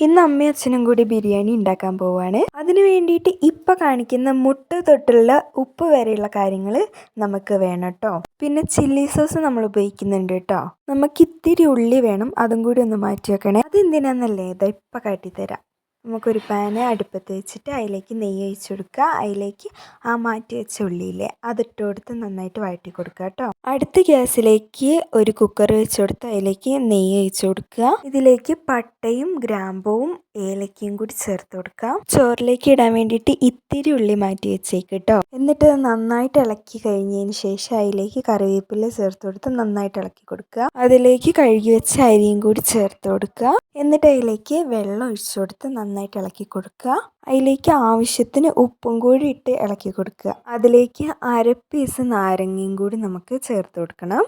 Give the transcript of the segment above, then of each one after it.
ഇന്ന് അമ്മയും അച്ഛനും കൂടി ബിരിയാണി ഉണ്ടാക്കാൻ പോവാണ്. അതിന് വേണ്ടിയിട്ട് ഇപ്പോൾ കാണിക്കുന്ന മുട്ട തൊട്ടുള്ള ഉപ്പ് വരെയുള്ള കാര്യങ്ങൾ നമുക്ക് വേണം കേട്ടോ പിന്നെ ചില്ലി സോസ് നമ്മൾ ഉപയോഗിക്കുന്നുണ്ട് കേട്ടോ നമുക്ക് ഇത്തിരി ഉള്ളി വേണം അതും കൂടി ഒന്ന് മാറ്റി വെക്കണേ. അതെന്തിനാന്നല്ലേ? ഇതാ ഇപ്പം കാട്ടിത്തരാം. നമുക്കൊരു പാന് അടുപ്പത്ത് വെച്ചിട്ട് അതിലേക്ക് നെയ്യ് ഒഴിച്ച് കൊടുക്കുക. അതിലേക്ക് ആ മാറ്റി വെച്ച ഉള്ളിയില്ലേ അതിട്ട് കൊടുത്ത് നന്നായിട്ട് വഴറ്റി കൊടുക്കുക കേട്ടോ. അടുത്ത ഗ്യാസിലേക്ക് ഒരു കുക്കർ വെച്ച് കൊടുത്ത് അതിലേക്ക് നെയ്യ് ഒഴിച്ച് കൊടുക്കുക. ഇതിലേക്ക് പട്ടയും ഗ്രാമ്പവും ഏലക്കയും കൂടി ചേർത്ത് കൊടുക്കാം. ചോറിലേക്ക് ഇടാൻ വേണ്ടിയിട്ട് ഇത്തിരി ഉള്ളി മാറ്റി വെച്ചേക്ക് കേട്ടോ. എന്നിട്ട് നന്നായിട്ട് ഇളക്കി കഴിഞ്ഞതിന് ശേഷം അതിലേക്ക് കറിവേപ്പില ചേർത്ത് കൊടുത്ത് നന്നായിട്ട് ഇളക്കി കൊടുക്കുക. അതിലേക്ക് കഴുകി വെച്ച അരിയും കൂടി ചേർത്ത് കൊടുക്കുക. എന്നിട്ട് അതിലേക്ക് വെള്ളം ഒഴിച്ചു കൊടുത്ത് നന്നായിട്ട് ഇളക്കി കൊടുക്കുക. അതിലേക്ക് ആവശ്യത്തിന് ഉപ്പും കൂടി ഇട്ട് ഇളക്കി കൊടുക്കുക. അതിലേക്ക് അര പീസ് നാരങ്ങയും കൂടി നമുക്ക് ചേർത്ത് കൊടുക്കണം.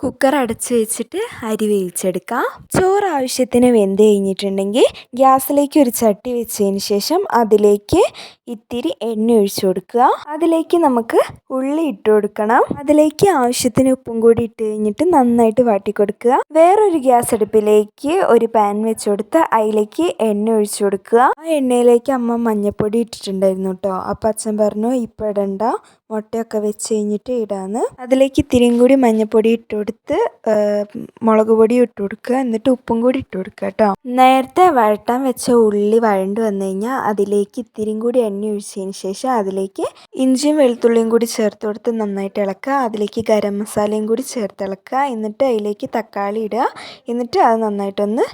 കുക്കർ അടച്ച് വെച്ചിട്ട് അരി വേവിച്ചെടുക്കാം. ചോറ് ആവശ്യത്തിന് വെന്ത് കഴിഞ്ഞിട്ടുണ്ടെങ്കിൽ ഗ്യാസിലേക്ക് ഒരു ചട്ടി വെച്ചതിന് ശേഷം അതിലേക്ക് ഇത്തിരി എണ്ണ ഒഴിച്ചു കൊടുക്കുക. അതിലേക്ക് നമുക്ക് ഉള്ളി ഇട്ട് കൊടുക്കണം. അതിലേക്ക് ആവശ്യത്തിന് ഉപ്പും കൂടി ഇട്ട് കഴിഞ്ഞിട്ട് നന്നായിട്ട് വാട്ടി കൊടുക്കുക. വേറൊരു ഗ്യാസ് അടുപ്പിലേക്ക് ഒരു പാൻ വെച്ച് കൊടുത്ത് അതിലേക്ക് എണ്ണ ഒഴിച്ചു കൊടുക്കുക. ആ എണ്ണയിലേക്ക് അമ്മ മഞ്ഞപ്പൊടി ഇട്ടിട്ടുണ്ടായിരുന്നു കേട്ടോ. അപ്പം അച്ഛൻ പറഞ്ഞു ഇപ്പം ഇടണ്ട. മുട്ടയൊക്കെ വെച്ച് കഴിഞ്ഞിട്ട് ഇടാന്ന്. അതിലേക്ക് ഇത്തിരിയും കൂടി മഞ്ഞപ്പൊടി ഇട്ട് കൊടുത്ത് മുളക് പൊടി ഇട്ട് കൊടുക്കുക. എന്നിട്ട് ഉപ്പും കൂടി ഇട്ട് കൊടുക്കുക കേട്ടോ. നേരത്തെ വഴട്ടാൻ വെച്ച ഉള്ളി വഴണ്ട് വന്നു കഴിഞ്ഞാൽ അതിലേക്ക് ഇത്തിരിയും കൂടി എണ്ണ ഒഴിച്ചതിന് ശേഷം അതിലേക്ക് ഇഞ്ചിയും വെളുത്തുള്ളിയും കൂടി ചേർത്ത് കൊടുത്ത് നന്നായിട്ട് ഇളക്കുക. അതിലേക്ക് ഗരം മസാലയും കൂടി ചേർത്ത് ഇളക്കുക. എന്നിട്ട് അതിലേക്ക് തക്കാളി ഇടുക. എന്നിട്ട് അത് നന്നായിട്ടൊന്ന്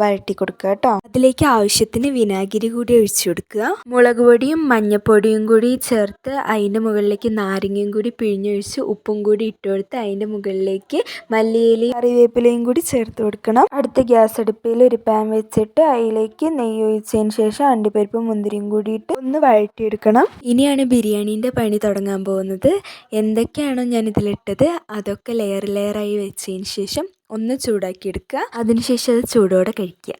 വഴറ്റി കൊടുക്കുക കേട്ടോ. അതിലേക്ക് ആവശ്യത്തിന് വിനാഗിരി കൂടി ഒഴിച്ചു കൊടുക്കുക. മുളക് പൊടിയും മഞ്ഞപ്പൊടിയും കൂടി ചേർത്ത് അതിന്റെ മുകളിലേക്ക് നാരങ്ങയും കൂടി പിഴിഞ്ഞൊഴിച്ച് ഉപ്പും കൂടി ഇട്ട് കൊടുത്ത് അതിന്റെ മുകളിലേക്ക് മല്ലിയിലയും കറിവേപ്പിലയും കൂടി ചേർത്ത് കൊടുക്കണം. അടുത്ത ഗ്യാസ് അടുപ്പിൽ ഒരു പാൻ വെച്ചിട്ട് അതിലേക്ക് നെയ്യ് ഒഴിച്ചതിന് ശേഷം അണ്ടിപ്പരിപ്പും മുന്തിരിയും കൂടിയിട്ട് ഒന്ന് വഴറ്റിയെടുക്കണം. ഇനിയാണ് ബിരിയാണീന്റെ പണി തുടങ്ങാൻ പോകുന്നത്. എന്തൊക്കെയാണോ ഞാൻ ഇതിലിട്ടത് അതൊക്കെ ലെയർ ലെയറായി വെച്ചതിന് ശേഷം ഒന്ന് ചൂടാക്കിയെടുക്കുക. അതിനുശേഷം അത് ചൂടോടെ കഴിക്കുക.